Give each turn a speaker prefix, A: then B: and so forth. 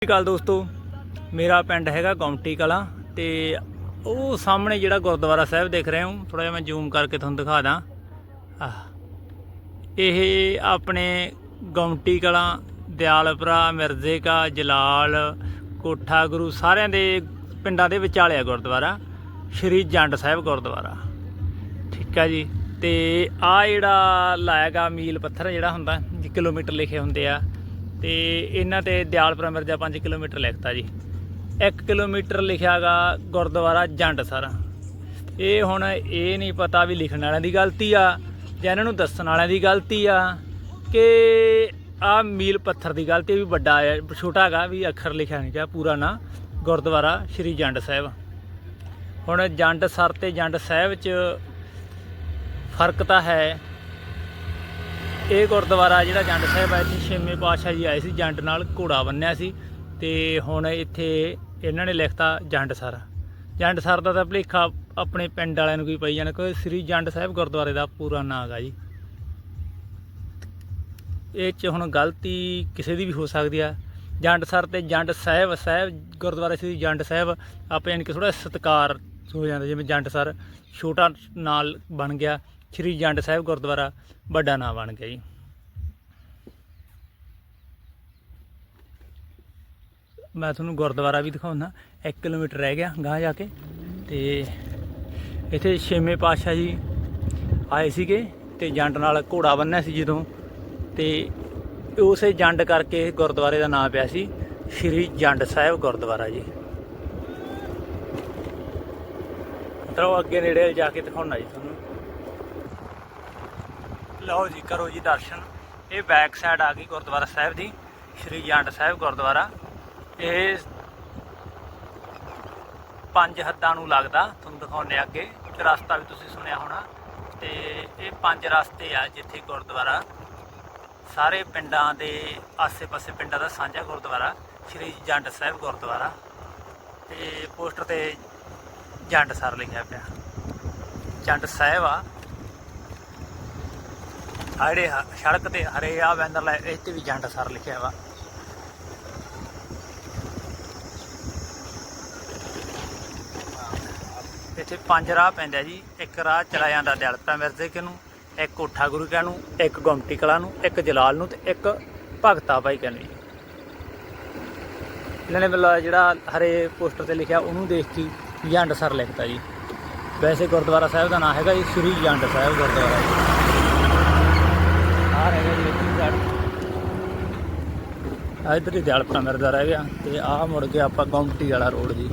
A: ਸਤਿ ਸ਼੍ਰੀ ਅਕਾਲ ਦੋਸਤੋ। ਮੇਰਾ ਪਿੰਡ ਹੈਗਾ ਗੌਮਟੀ ਕਲਾਂ ਤੇ ਉਹ ਸਾਹਮਣੇ ਜਿਹੜਾ ਗੁਰਦੁਆਰਾ ਸਾਹਿਬ ਦੇਖ ਰਹੇ ਹੋ ਥੋੜਾ ਜਿਹਾ ਮੈਂ ਜ਼ੂਮ ਕਰਕੇ ਤੁਹਾਨੂੰ ਦਿਖਾ ਦਾਂ। ਆਹ, ਇਹ ਆਪਣੇ ਗੌਮਟੀ ਕਲਾਂ, ਦਿਆਲਪੁਰਾ ਮਿਰਜ਼ੇ ਕਾ ਜਲਾਲ, ਕੋਠਾ ਗੁਰੂ ਸਾਰਿਆਂ ਦੇ ਪਿੰਡਾਂ ਦੇ ਵਿਚਾਲੇ ਆ ਗੁਰਦੁਆਰਾ, ਸ਼੍ਰੀ ਜੰਡ ਸਾਹਿਬ ਗੁਰਦੁਆਰਾ। ਠੀਕ ਆ ਜੀ, ਤੇ ਆ ਜਿਹੜਾ ਲਾਇਆਗਾ ਮੀਲ ਪੱਥਰ ਜਿਹੜਾ ਹੁੰਦਾ, ਜੀ ਕਿਲੋਮੀਟਰ ਲਿਖੇ ਹੁੰਦੇ ਆ ਤੇ ਇਹਨਾਂ ਤੇ ਦਿਆਲਪੁਰਾ ਮਿਰਜ਼ਾ 5 ਕਿਲੋਮੀਟਰ ਲਿਖਤਾ ਜੀ। 1 ਕਿਲੋਮੀਟਰ ਲਿਖਿਆਗਾ ਗੁਰਦੁਆਰਾ ਜੰਡ ਸਰ ਇਹ ਹੁਣ ਇਹ ਨਹੀਂ ਪਤਾ ਵੀ ਲਿਖਣ ਵਾਲਿਆਂ ਦੀ ਗਲਤੀ ਆ ਜਾਂ ਇਹਨਾਂ ਨੂੰ ਦੱਸਣ ਵਾਲਿਆਂ ਦੀ ਗਲਤੀ ਆ ਕਿ ਆ ਮੀਲ ਪੱਥਰ ਦੀ ਗਲਤੀ ਵੀ ਵੱਡਾ ਆ, ਛੋਟਾ ਹੈਗਾ ਵੀ ਅੱਖਰ ਲਿਖਿਆ ਨਹੀਂ ਗਿਆ ਪੂਰਾ ਨਾਂ ਗੁਰਦੁਆਰਾ ਸ਼੍ਰੀ ਜੰਡ ਸਾਹਿਬ। ਹੁਣ ਜੰਡ ਸਰ ਤੇ ਜੰਡ ਸਾਹਿਬ ਚ ਫ਼ਰਕ ਤਾਂ ਹੈ। ਇਹ ਗੁਰਦੁਆਰਾ ਜਿਹੜਾ ਜੰਡ ਸਾਹਿਬ ਹੈ ਇੱਥੇ ਛੇਵੇਂ ਪਾਤਸ਼ਾਹ ਜੀ ਆਏ ਸੀ, ਜੰਡ ਨਾਲ ਘੋੜਾ ਬੰਨਿਆ ਸੀ ਤੇ ਹੁਣ ਇੱਥੇ ਇਹਨਾਂ ਨੇ ਲਿਖਤਾ ਜੰਡ ਸਰ। ਜੰਡ ਸਰ ਦਾ ਤਾਂ ਭਲੇਖਾ ਆਪਣੇ ਪਿੰਡ ਵਾਲਿਆਂ ਨੂੰ ਕੋਈ ਪਈ ਜਾਣਾ ਕੋਈ ਸ੍ਰੀ ਜੰਡ ਸਾਹਿਬ ਗੁਰਦੁਆਰੇ ਦਾ ਪੂਰਾ ਨਾਂ ਹੈਗਾ ਜੀ। ਇਹ ਚ ਹੁਣ ਗਲਤੀ ਕਿਸੇ ਦੀ ਵੀ ਹੋ ਸਕਦੀ ਆ। ਜੰਡ ਸਰ ਤੇ ਜੰਡ ਸਾਹਿਬ ਸਾਹਿਬ ਗੁਰਦੁਆਰਾ ਸ੍ਰੀ ਜੰਡ ਸਾਹਿਬ, ਆਪੇ ਯਾਨੀ ਕਿ ਥੋੜਾ ਸਤਿਕਾਰ ਹੋ ਜਾਂਦਾ, ਜਿਵੇਂ ਜੰਡ ਸਰ ਛੋਟਾ ਨਾਲ ਬਣ ਗਿਆ। ਸ੍ਰੀ ਜੰਡ ਸਾਹਿਬ ਗੁਰਦੁਆਰਾ ਵੱਡਾ ਨਾਂ ਬਣ ਗਿਆ ਜੀ। ਮੈਂ ਤੁਹਾਨੂੰ ਗੁਰਦੁਆਰਾ ਵੀ ਦਿਖਾਉਣਾ 1 ਕਿਲੋਮੀਟਰ ਰਹਿ ਗਿਆ ਗਾਂ ਜਾ ਕੇ। ਤੇ ਇੱਥੇ ਛੇਵੇਂ ਪਾਤਸ਼ਾਹ ਜੀ ਆਏ ਸੀਗੇ ਤੇ ਜੰਡ ਨਾਲ ਘੋੜਾ ਬੰਨਿਆ ਸੀ ਜਦੋਂ। ਤੇ ਉਸੇ ਜੰਡ ਕਰਕੇ ਗੁਰਦੁਆਰੇ ਦਾ ਨਾਮ ਪਿਆ ਸੀ ਸ਼੍ਰੀ ਜੰਡ ਸਾਹਿਬ ਗੁਰਦੁਆਰਾ ਜੀ। ਤਰੋ ਅੱਗੇ ਨੇੜੇ ਜਾ ਕੇ ਦਿਖਾਉਣਾ ਜੀ ਤੁਹਾਨੂੰ। ਲਓ ਜੀ, ਕਰੋ ਜੀ ਦਰਸ਼ਨ। ਇਹ ਬੈਕ ਸਾਈਡ ਆ ਗਈ ਗੁਰਦੁਆਰਾ ਸਾਹਿਬ ਦੀ, ਸ਼੍ਰੀ ਜੰਡ ਸਾਹਿਬ ਗੁਰਦੁਆਰਾ। ਇਹ ਪੰਜ ਹੱਦਾਂ ਨੂੰ ਲੱਗਦਾ, ਤੁਹਾਨੂੰ ਦਿਖਾਉਣੇ ਅੱਗੇ। ਰਸਤਾ ਵੀ ਤੁਸੀਂ ਸੁਣਿਆ ਹੋਣਾ। ਤੇ ਇਹ ਪੰਜ ਰਸਤੇ ਆ ਜਿੱਥੇ ਗੁਰਦੁਆਰਾ। ਸਾਰੇ ਪਿੰਡਾਂ ਦੇ ਆਸੇ-ਪਾਸੇ ਪਿੰਡਾਂ ਦਾ ਸਾਂਝਾ ਗੁਰਦੁਆਰਾ, ਸ਼੍ਰੀ ਜੰਡ ਸਾਹਿਬ ਗੁਰਦੁਆਰਾ। ਤੇ ਪੋਸਟਰ ਤੇ ਜੰਡ ਸਰ ਲਿਖਿਆ ਪਿਆ। ਜੰਡ ਸਾਹਿਬ ਆ। ਆਹ ਜਿਹੜੇ ਸੜਕ ਤੇ ਹਰੇ ਆ ਵੈਂਦਰ ਲੈ, ਇਹ ਤੇ ਵੀ ਜੰਡ ਸਰ ਲਿਖਿਆ ਵਾ। ਇੱਥੇ ਪੰਜ ਰਾਹ ਪੈਂਦਾ ਜੀ, ਇੱਕ ਰਾਹ ਚਲਾ ਜਾਂਦਾ ਦਿਲਪਾ ਮਿਰਜ਼ੇ ਕੇ ਨੂੰ, ਇੱਕ ਕੋਠਾ ਗੁਰੂ ਕਾ ਨੂੰ, ਇੱਕ ਗੁਮਟੀ ਕਲਾ ਨੂੰ, ਇੱਕ ਜਲਾਲ ਨੂੰ ਤੇ ਇੱਕ ਭਗਤਾ ਭਾਈ ਕਾ ਨੂੰ ਜੀ। ਇਹਨਾਂ ਨੇ ਮਤਲਬ ਜਿਹੜਾ ਹਰੇ ਪੋਸਟਰ ਤੇ ਲਿਖਿਆ, ਉਹਨੂੰ ਦੇਖ ਕੇ ਜੰਡ ਸਰ ਲਿਖਤਾ ਜੀ। ਵੈਸੇ ਗੁਰਦੁਆਰਾ ਸਾਹਿਬ ਦਾ ਨਾਮ ਹੈਗਾ ਜੀ, ਸ੍ਰੀ ਜੰਡ ਸਾਹਿਬ ਗੁਰਦੁਆਰਾ ਜੀ। ਆ ਹੈਗਾ ਇੱਧਰ ਹੀ ਦਿਆਲਪੁਰਾ ਮਿਰਦਾ ਰਹਿ ਗਿਆ ਤੇ ਆਹ ਮੁੜ ਕੇ ਆਪਾਂ ਗੁਮਟੀ ਵਾਲਾ ਰੋਡ ਜੀ।